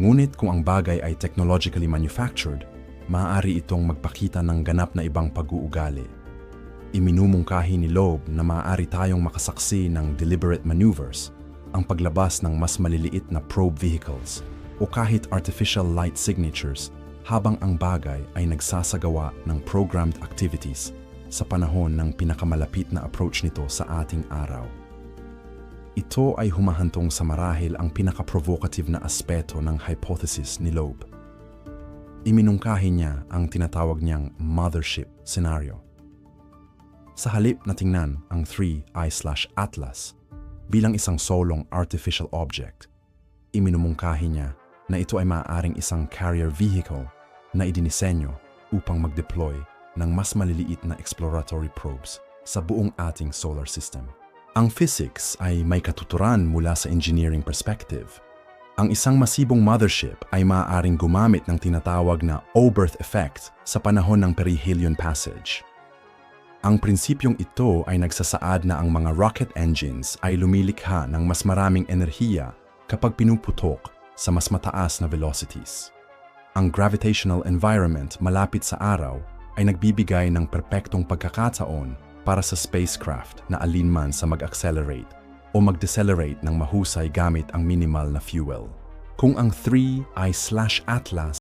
Ngunit kung ang bagay ay technologically manufactured, maaari itong magpakita ng ganap na ibang pag-uugali. Iminumungkahi ni Loeb na maaari tayong makasaksi ng deliberate maneuvers, ang paglabas ng mas maliliit na probe vehicles o kahit artificial light signatures habang ang bagay ay nagsasagawa ng programmed activities sa panahon ng pinakamalapit na approach nito sa ating araw. Ito ay humahantong sa marahil ang pinaka-provocative na aspeto ng hypothesis ni Loeb. Iminungkahi niya ang tinatawag niyang mothership scenario. Sa halip na tingnan ang 3I/Atlas bilang isang solong artificial object, iminumungkahi niya na ito ay maaaring isang carrier vehicle na idinisenyo upang mag-deploy ng mas maliliit na exploratory probes sa buong ating solar system. Ang physics ay may katuturan mula sa engineering perspective. Ang isang masibong mothership ay maaaring gumamit ng tinatawag na O-berth effect sa panahon ng perihelion passage. Ang prinsipyong ito ay nagsasaad na ang mga rocket engines ay lumilikha ng mas maraming enerhiya kapag pinuputok sa mas mataas na velocities. Ang gravitational environment malapit sa araw ay nagbibigay ng perpektong pagkakataon para sa spacecraft na alinman sa mag-accelerate o mag-decelerate ng mahusay gamit ang minimal na fuel. Kung ang 3I/Atlas